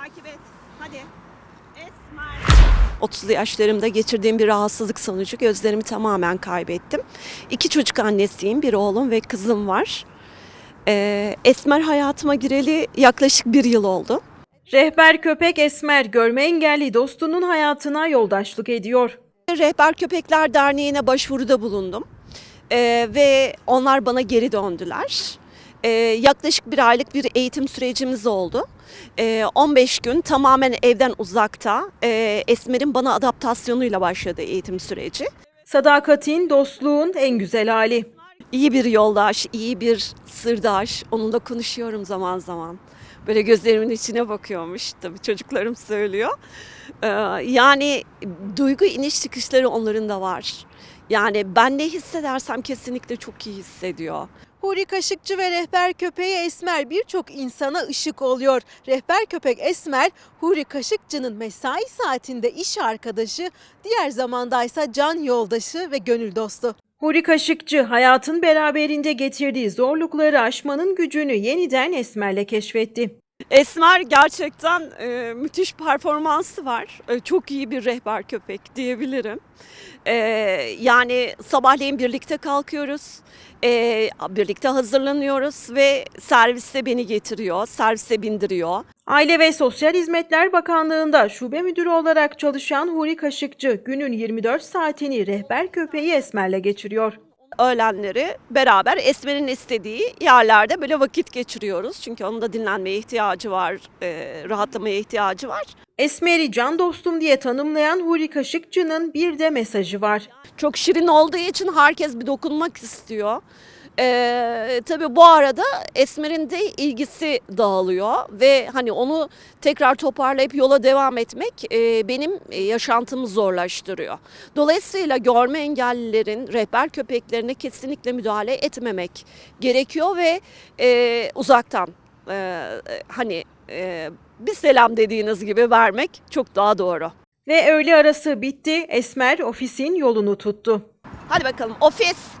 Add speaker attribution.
Speaker 1: Takip et. Hadi. Esmer. 30'lu yaşlarımda geçirdiğim bir rahatsızlık sonucu gözlerimi tamamen kaybettim. İki çocuk annesiyim. Bir oğlum ve kızım var. Ee, Esmer hayatıma gireli yaklaşık bir yıl oldu.
Speaker 2: Rehber köpek Esmer görme engelli dostunun hayatına yoldaşlık ediyor.
Speaker 1: Rehber Köpekler Derneği'ne başvuruda bulundum. Ee, ve onlar bana geri döndüler. Ee, yaklaşık bir aylık bir eğitim sürecimiz oldu. Ee, 15 gün tamamen evden uzakta e, Esmer'in bana adaptasyonuyla başladı eğitim süreci.
Speaker 2: Sadakatin, dostluğun en güzel hali.
Speaker 1: İyi bir yoldaş, iyi bir sırdaş. Onunla konuşuyorum zaman zaman. Böyle gözlerimin içine bakıyormuş tabii çocuklarım söylüyor. Ee, yani duygu iniş çıkışları onların da var. Yani ben ne hissedersem kesinlikle çok iyi hissediyor.
Speaker 3: Huri Kaşıkçı ve rehber köpeği Esmer birçok insana ışık oluyor. Rehber köpek Esmer, Huri Kaşıkçı'nın mesai saatinde iş arkadaşı, diğer zamandaysa can yoldaşı ve gönül dostu.
Speaker 2: Huri Kaşıkçı hayatın beraberinde getirdiği zorlukları aşmanın gücünü yeniden Esmer'le keşfetti.
Speaker 1: Esmer gerçekten e, müthiş performansı var. E, çok iyi bir rehber köpek diyebilirim. E, yani sabahleyin birlikte kalkıyoruz. E, birlikte hazırlanıyoruz ve serviste beni getiriyor, servise bindiriyor.
Speaker 2: Aile ve Sosyal Hizmetler Bakanlığı'nda şube müdürü olarak çalışan Huri Kaşıkçı günün 24 saatini rehber köpeği Esmer'le geçiriyor.
Speaker 1: Öğlenleri beraber Esmer'in istediği yerlerde böyle vakit geçiriyoruz. Çünkü onun da dinlenmeye ihtiyacı var, e, rahatlamaya ihtiyacı var.
Speaker 2: Esmer'i can dostum diye tanımlayan Huri Kaşıkçı'nın bir de mesajı var.
Speaker 1: Çok şirin olduğu için herkes bir dokunmak istiyor. Ee, tabii bu arada Esmer'in de ilgisi dağılıyor ve hani onu tekrar toparlayıp yola devam etmek e, benim e, yaşantımı zorlaştırıyor. Dolayısıyla görme engellilerin rehber köpeklerine kesinlikle müdahale etmemek gerekiyor ve e, uzaktan e, hani e, bir selam dediğiniz gibi vermek çok daha doğru.
Speaker 2: Ve öğle arası bitti. Esmer ofisin yolunu tuttu.
Speaker 1: Hadi bakalım ofis.